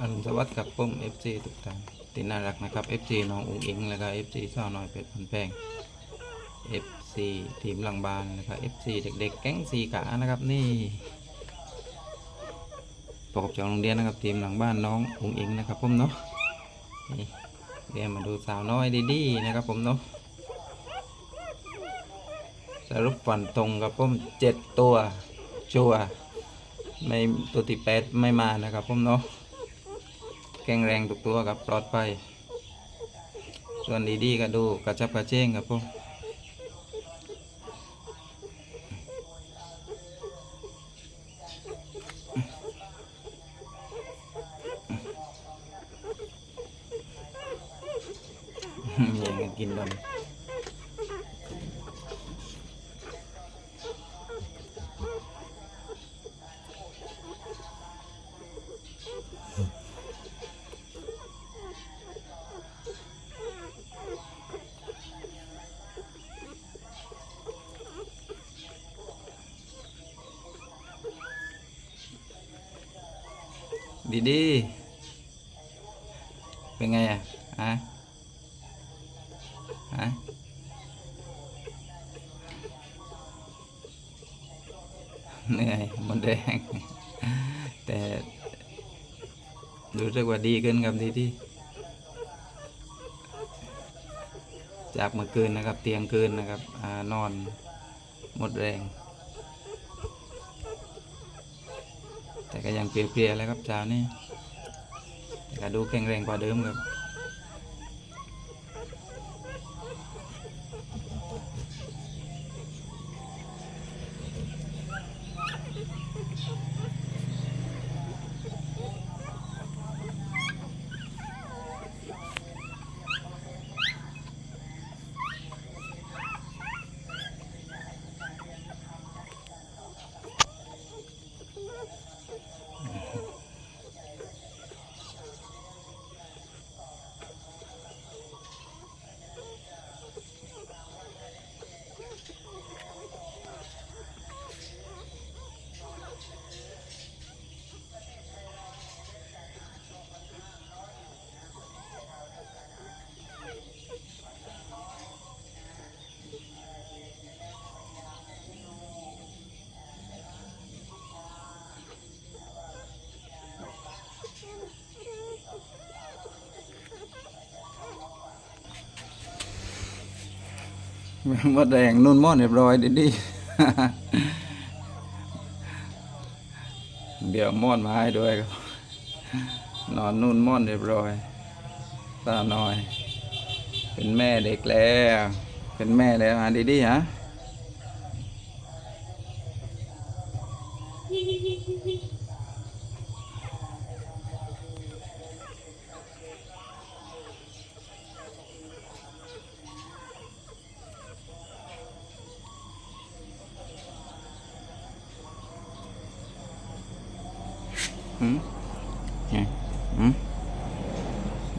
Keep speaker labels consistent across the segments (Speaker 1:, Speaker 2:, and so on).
Speaker 1: อรุณสวัสดิ์กับผม FC ทุกท่านที่น่ารักนะครับ FC น้องอุ๋งอิงแล้วก็ FC สาวน้อยเป็ดพันแป้ง FC ทีมหลังบานนะครับ FC เด็กๆ แก๊งสีขานะครับนี่ประกอบจากโรงเรียนนะครับทีมหลังบ้านน้องอุ๋งอิงนะครับผมเนาะนี่เรียนมาดูสาวน้อยดีๆนะครับผมเนาะสรุปฝันตรงกับผมเจ็ดตัวชัวไม่ตัวที่แปดไม่มานะครับผมเนาะ แข็งแรงทุกตัวครับปลอดภัยส่วนดีๆก็ดูกระชับกระเจ้งครับผมย่งกินดม ดีดี เป็นไงอะฮะฮะเหนื่อยหมดแรงแต่รู้สึกว่าดีขึ้นครับดีที่จากเมื่อคืนนะครับ เตียงคืนนะครับอนอนหมดแรง แต่ก็ยังเพลียๆแล้วครับเช้านี้แต่ก็ดูแข็งแรงกว่าเดิมครับ มดแดงนุ่นม่อนเรียบร้อยดิดิเดี๋ยวม่อนมาให้ด้วยครับนอนนุ่นม่อนเรียบร้อยตาหน่อย เป็นแม่เด็กแล้ว เป็นแม่แล้วฮะดิดิฮะ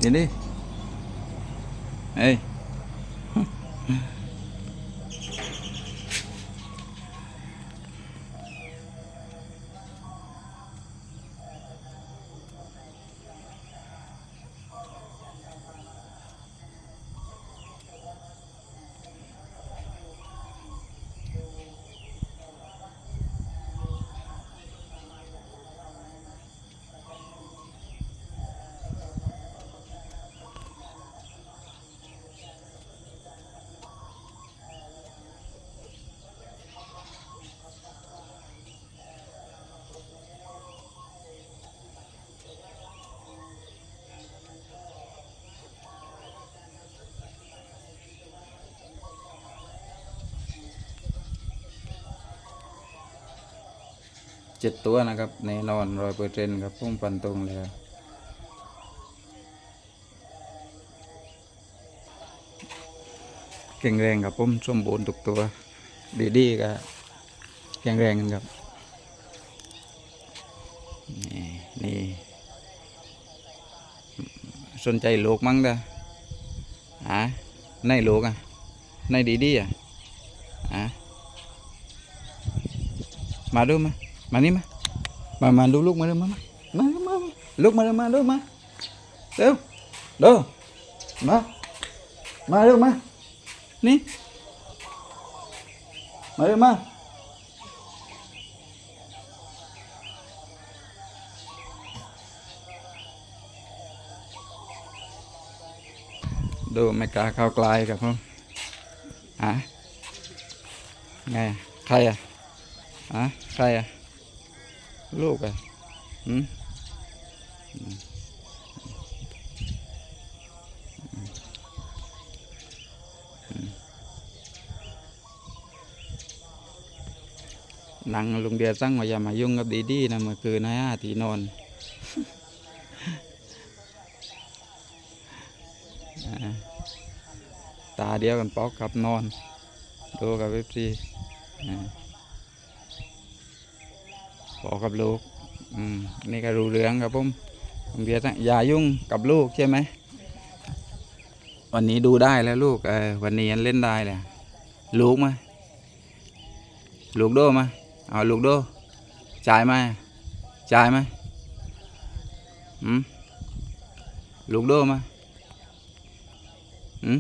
Speaker 1: ดิดิ เจ็ดตัวนะครับแน่นอนร้อยเปอร์เซ็นต์ครับพุ่งฟันตรงแล้วแข็งแรงครับผมสมบูรณ์ทุกตัวดีดีๆก็แข็งแรงกันครับนี่นี่สนใจโลกมั้งเด้ออะในโลกอะในดีดีๆอะอะมาดูมา มานี่มา มามาดูลูกมาเร็วมามามามาลุกมาเร็วมาลุกมาเร็วเร็วมา มาเร็วมา นี่ มาเร็วมาดูไม่กล้าเข้าใกลกับผมอะไง ใครอะอะใครอะ ลูกอะอืมหนังลุงเดียสั่งว่าอย่ามายุ่งกับดีดีนะเมื่อคืนนะฮะที่นอนตาเดียวกันป๊อกกับนอน ดูกับเว็บซีบ อกับลูกอืมนี่ก็รู้เรื่องครับผมผมเบียร์สั่งอย่ายุ่งกับลูกใช่ไหมวันนี้ดูได้แล้วลูกเออวันนี้เล่นได้แหละลูกมาลูกโดมาเอาลูกโดจ่ายมาจ่ายมาอืมลูกโดมา ừ?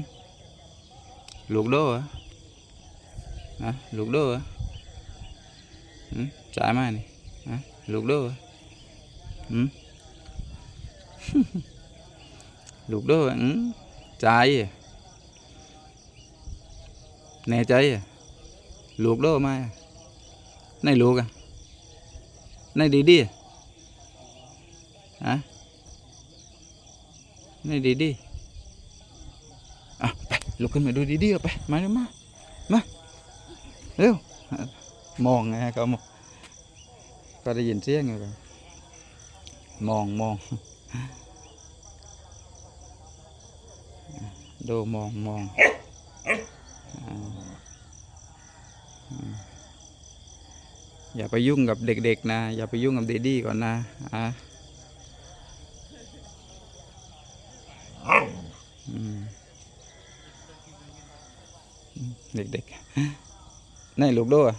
Speaker 1: luộc đô hả hả luộc đô hả ừ? trái mai này hả luộc đô hả ừ? luộc ลูกเด้ออืมลูกเด้ออืมใจแน่ใจลูกเด้อมาในลูกอะในดีดีฮะในดีดีอะไปลุกขึ้นมาดูดีดีไปมาเร็วมามาเร็วมองไงเขามอง ก็ได้ยินเสียงอยู่มองมองดูมองมองอย่าไปยุ่งกับเด็กๆนะ อย่าไปยุ่งกับเดดี้ก่อนนะอะเด็กๆนี่ลูกด้วย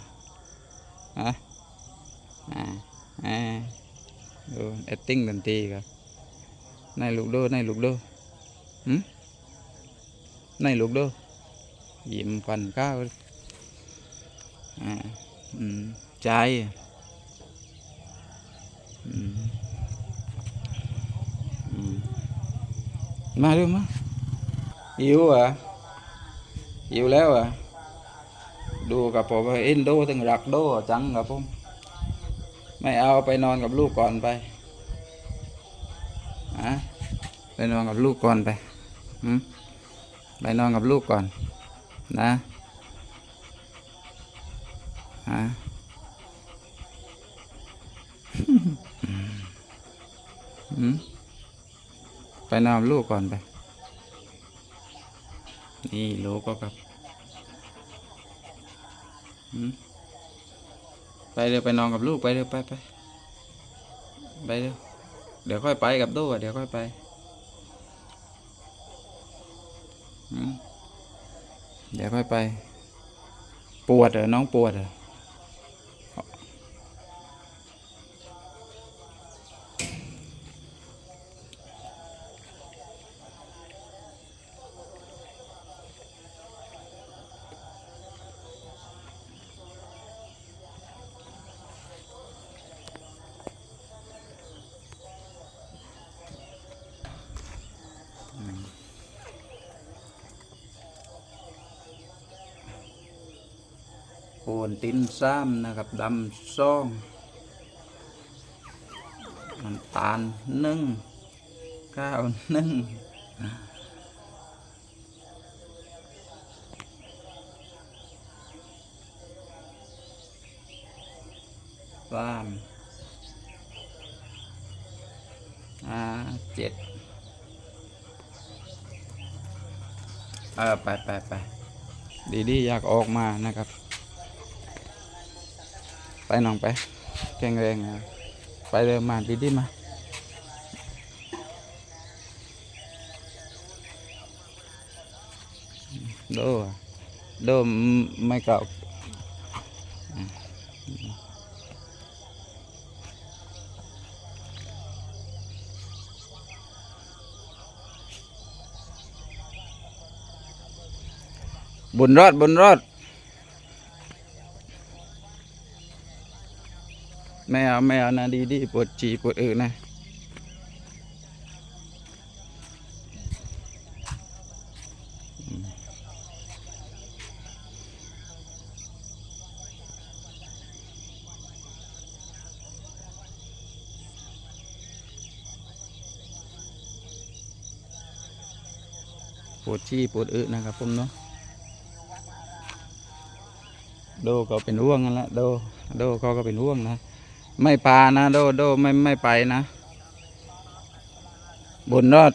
Speaker 1: อ่า อ่าดู acting ดนตรีครับนี่ลูกด้วยนี่ลูกด้วยหืมนี่ลูกด้วยยิ้มฟันข้าวอ่าอืมใจอืมอืมมาดูมาหิวเหรอะอยู่แล้วอะดูกับผมเอ็นดูถึงรักดูจังกับผม ไม่เอาไปนอนกับลูกก่อนไปอะไปนอนกับลูกก่อนไปหืมไปนอนกับลูกก่อน นะฮะหืมไปนอนลูกก่อนไป นี่ลูกก็ครับหืม เร็วไปนอนกับลูกไปเร็วไปไปไปเร็วเดี๋ยวค่อยไปกับดูเดี๋ยวค่อยไปเดี๋ยวค่อยไป ปวดเหรอน้องปวดเหรอ นติ้นซ้ำนะครับดำซ่องน้ำตาลนึ่งข้าวนึ่งสามอ่าเจ็ดเออไปไปไปดีดีอยากออกมานะครับ ไปน้องไปแข็งแรงไปเดินมาดีดีมาโดโดไม่เก่าบุญรอดบุญรอด ไม่เอาไม่เอานะดีดีปวดจีปวดเออนะปวดจีปวดเออนะครับผมเนาะโดก็เป็นห่วงนั่นแหละโดโดเขาก็เป็นห่วงนะ ไม่ปานะ โดโดไม่ไม่ไปนะบุญรอด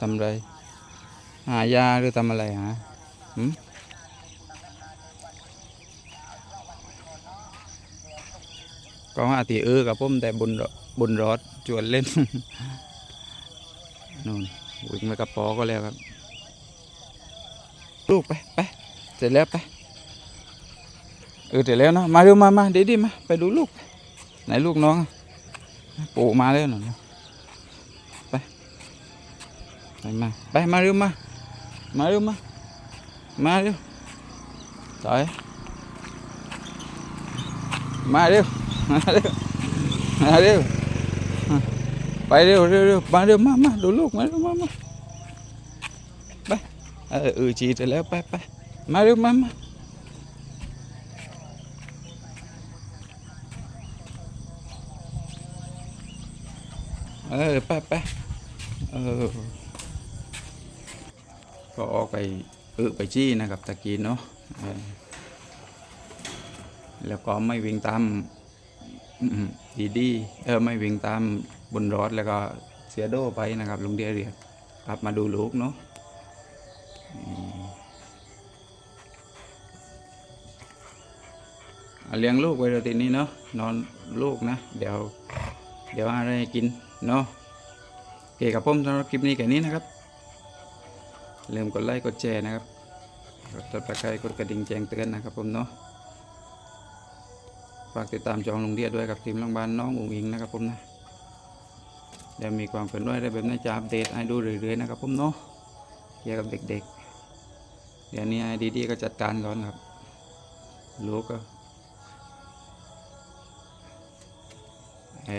Speaker 1: ทำไร หายาหรือทำอะไรฮะหืม có hả thì ư กับผมแต่บนรบนรถ ชวนเล่นนู่นวิ่งไปกับปอก็แล้วครับ ลูกไปไปเสร็จแล้วไปเออเสร็จแล้วเนาะมาเร็วมามาเดี๋ยวดิมาไปดูลูก ไหนลูกน้องปู่มาแล้วหนูนะไปไปมาไปมาเร็วมามาเร็วมามาเร็วต่อยมาเร็วมาเร็วมาเร็ว ไปเร็วเร็วเร็วมาเร็วมามาดูลูกมาเร็วมามาไปเออเออฉีดเสร็จแล้วไปไปมาเร็วมามาเออไปไปเออก็ออกไปเออไปจี้นะครับตะกี้เนาะแล้วก็ไม่วิ่งตามดีดีเออไม่วิ่งตาม บนรถแล้วก็เสียโดไปนะครับลุงเดียเรียกกลับมาดูลูกเนาะเลี้ยงลูกไว้เลยทีนี้เนาะนอนลูกนะ เดี๋ยว เดี๋ยวอะไรกินเนาะโอเคครับผมสำหรับคลิปนี้แค่นี้นะครับลืมกดไลค์กดแชร์นะครับกดติดตามกดกระดิ่งแจ้งเตือนนะครับผมเนาะฝากติดตามจองลุงเดียด้วยกับทีมโรงพยาบาลน้องอุ๋งอิงนะครับผมนะ เดี๋ยวมีความเคลื่อนไหวได้แบบนี้จะอัปเดตให้ดูเรื่อยๆนะครับผมเนาะเกี่ยวกับเด็กๆ เดี๋ยวนี้ไอ้ดีๆก็จัดการก่อนครับลูกก็เอ